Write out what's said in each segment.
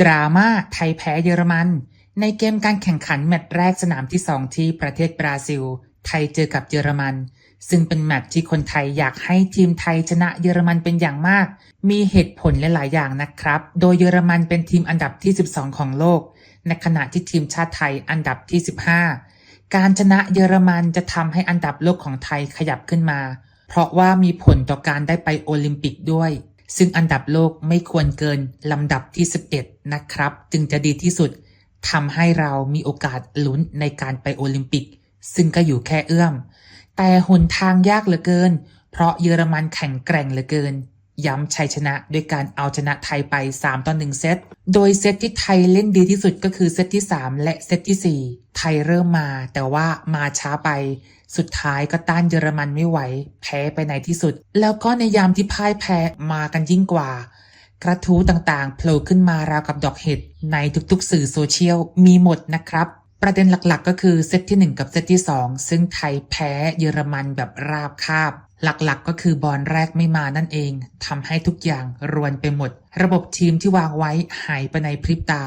ดราม่าไทยแพ้เยอรมัน ในเกมการแข่งขันแมตช์แรกสนามที่2ที่ประเทศบราซิล ไทยเจอกับเยอรมัน ซึ่งเป็นแมตช์ที่คนไทยอยากให้ทีมไทยชนะเยอรมันเป็นอย่างมาก มีเหตุผลหลายๆอย่างนะครับ โดยเยอรมันเป็นทีมอันดับที่ 12 ของโลก ในขณะที่ทีมชาติไทยอันดับที่ 15 การชนะเยอรมันจะทำให้อันดับโลกของไทยขยับขึ้นมา เพราะว่ามีผลต่อการได้ไปโอลิมปิกด้วย ซึ่งอันดับโลกไม่ควรเกินลำดับที่ 11 นะครับ จึงจะดีที่สุดทำให้เรามีโอกาสลุ้นในการไปโอลิมปิก ซึ่งก็อยู่แค่เอื้อม แต่หนทางยากเหลือเกิน เพราะเยอรมันแข็งแกร่งเหลือเกิน ย้ำชัยชนะด้วยการเอาชนะไทยไป 3 ต่อ 1 เซต โดยเซตที่ไทยเล่นดีที่สุดก็คือเซตที่ 3 และเซตที่ 4 ไทยเริ่มมา แต่ว่ามาช้าไป สุดท้ายก็ต้านเยอรมันไม่ไหว แพ้ไปในที่สุด แล้วก็ในยามที่พ่ายแพ้มากันยิ่งกว่า กระทู้ต่างๆโผล่ขึ้นมาราวกับดอกเห็ดในทุกๆ สื่อโซเชียลมีหมดนะครับ ประเด็นหลักๆ ก็คือเซตที่ 1 กับเซตที่ 2 ซึ่งไทยแพ้เยอรมันแบบราบคาบ หลักๆ ก็คือบอลแรกไม่มานั่นเองทำให้ทุกอย่างรวนไปหมด ระบบทีมที่วางไว้หายไปในพริบตา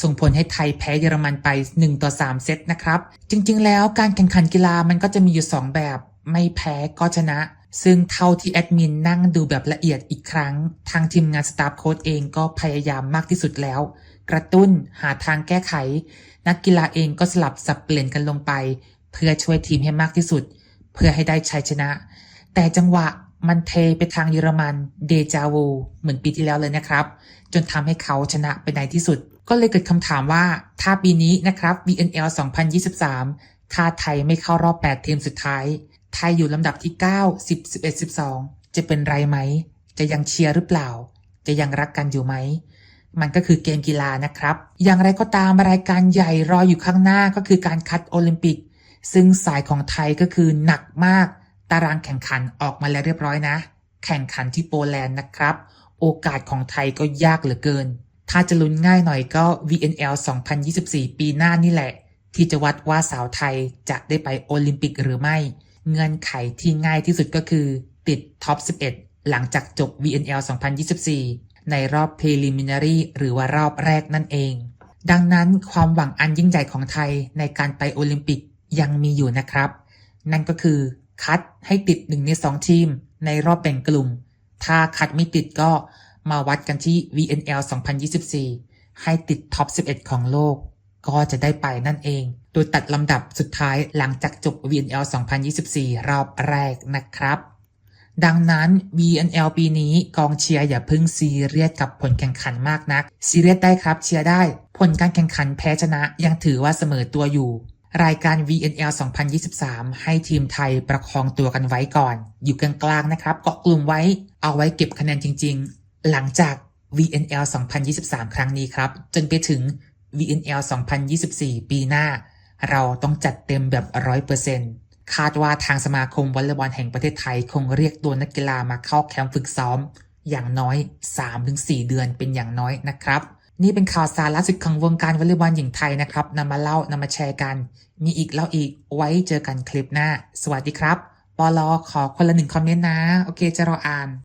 ส่งผลให้ไทยแพ้เยอรมันไป 1 ต่อ 3 เซตนะครับ จริงๆ แล้วการแข่งขันกีฬามันก็จะมีอยู่ 2 แบบ ไม่แพ้ก็ชนะ ซึ่งเท่าที่แอดมินนั่งดูแบบละเอียดอีกครั้ง ทางทีมงานสตาฟโค้ดเองก็พยายามมากที่สุดแล้ว กระตุ้นหาทางแก้ไข นักกีฬาเองก็สลับสับเปลี่ยนกันลงไป เพื่อช่วยทีมให้มากที่สุด เพื่อให้ได้ชัยชนะ แต่จังหวะ มันเทไปทางเยอรมันเดจาวูเหมือนปีที่แล้วเลยนะครับ จนทำให้เขาชนะไปในที่สุด ก็เลยเกิดคำถามว่าถ้าปีนี้นะครับ BNL 2023 ถ้าไทยไม่เข้ารอบ 8 ทีมสุดท้าย ไทยอยู่ลำดับที่ 9 10 11 12 จะเป็นไรไหม จะยังเชียร์หรือเปล่า จะยังรักกันอยู่ไหม มันก็คือเกมกีฬานะครับ อย่างไรก็ตามรายการใหญ่รออยู่ข้างหน้าก็คือการคัดโอลิมปิก ซึ่งสายของไทยก็คือหนักมาก ตารางแข่งขันออกมาแล้วเรียบร้อยนะ แข่งขันที่โปแลนด์นะครับ โอกาสของไทยก็ยากเหลือเกิน ถ้าจะลุ้นง่ายหน่อยก็ VNL 2024 ปีหน้านี่แหละ ที่จะวัดว่าสาวไทยจะได้ไปโอลิมปิกหรือไม่ เงื่อนไขที่ง่ายที่สุดก็คือ ติดท็อป 11 หลังจากจบ VNL 2024 ในรอบ Preliminary หรือว่ารอบแรกนั่นเอง ดังนั้นความหวังอันยิ่งใหญ่ของไทยในการไปโอลิมปิกยังมีอยู่นะครับ นั่นก็คือ คัดให้ติดหนึ่งในสองทีม ในรอบแบ่งกลุ่ม ถ้าคัดไม่ติดก็มาวัดกันที่ VNL 2024 ให้ติดท็อป 11 ของโลก ก็จะได้ไปนั่นเอง โดยตัดลำดับสุดท้ายหลังจากจบ VNL 2024 รอบแรกนะครับ ดังนั้น VNL ปีนี้กองเชียร์อย่าพิ่งซีเรียสกับผลแข่งขันมากนัก ซีเรียสได้ครับเชียร์ได้ ผลการแข่งขันแพ้ชนะยังถือว่าเสมอตัวอยู่ รายการ VNL 2023 ให้ทีมไทยประคองตัวกันไว้ก่อน อยู่กลางๆนะครับเกาะกลุ่มไว้เอาไว้เก็บคะแนนจริง ๆ หลังจาก VNL 2023 ครั้งนี้ครับ จนไปถึง VNL 2024 ปีหน้า เราต้องจัดเต็มแบบ 100%คาดว่าทางสมาคมวอลเลย์บอลแห่งประเทศไทยคงเรียกตัวนักกีฬามาเข้าแคมป์ฝึกซ้อม อย่างน้อย 3-4 เดือนเป็นอย่างน้อยนะครับ นี่เป็นข่าวสารล่าสุดของวงการวอลเลย์บอลหญิงไทยนะครับนำมาเล่านำมาแชร์กัน มีอีกเล่าอีกไว้เจอกันคลิปหน้า สวัสดีครับปอลอขอคนละหนึ่งคอมเมนต์นะ โอเคจะรออ่าน